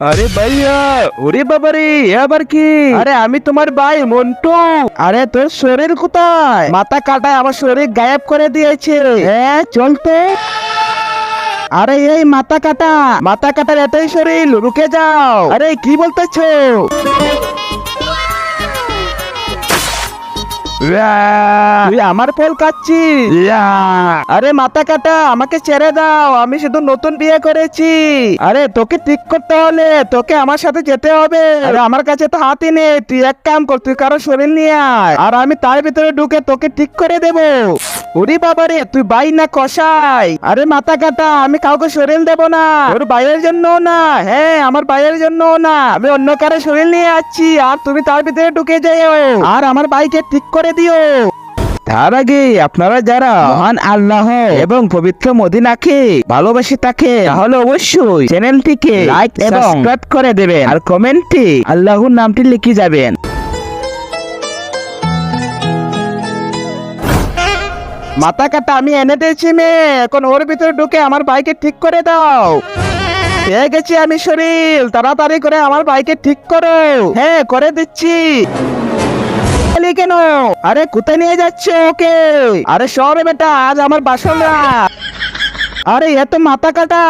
আরে ভাইয়া ওরে বাবা রে আবার কি? আরে আমি তোমার ভাই মন্টু। আরে তোর শরীর কোথায়? মাথা কাটায় আমার শরীর গায়েব করে দিয়েছে। হ্যাঁ চলতে আরে এই মাথা কাটা মাথা কাটার এতই শরীর রুকে যাও। আরে কি বলতেছো? তুই আমার ফল কাচ্ছিস আরে মাথা কাটা আমাকে ছেড়ে দাও আমি শুধু নতুন বিয়ে করেছি। আরে তোকে ঠিক করতে হলে তোকে আমার সাথে যেতে হবে। আরে আমার কাছে তো হাতি নেই তুই এক কাম কর তুই কারও শরীর নিয়ে আয়। আর আমি তার ভিতরে ঢুকে তোকে ঠিক করে দেব। ওরে বাবা রে তুই বাই না কষাই আরে মাথা কাটা আমি কাউকে শরীর দেব না। ওর বাইরের জন্য না হ্যাঁ আমার বাইরের জন্য না। আমি অন্য কারও শরীর নিয়ে যাচ্ছি আর তুমি তার ভিতরে ঢুকে যাও। আর আমার বাইকে ঠিক করে দিও। তার আগে আপনারা যারা মহান আল্লাহ এবং পবিত্র মদিনাকে ভালোবাসে থাকে তাহলে অবশ্যই চ্যানেলটিকে লাইক এবং সাবস্ক্রাইব করে দেবেন। আর কমেন্টে আল্লাহর নামটি লিখে যাবেন। মাথা কাটা, আমি এনে দিয়েছি মেয়ে। এখন ওর ভিতরে ঢুকে আমার বাইকে ঠিক করে দাও। পেয়ে গেছি আমি শরীর। তাড়াতাড়ি করে আমার বাইকে ঠিক করো। হ্যাঁ করে দিচ্ছি। কেন? আরে, কোথায় নিয়ে যাচ্ছে ওকে? আরে, সরে বেটা, আজ আমার বাসন আরে এত মাথা কাটা।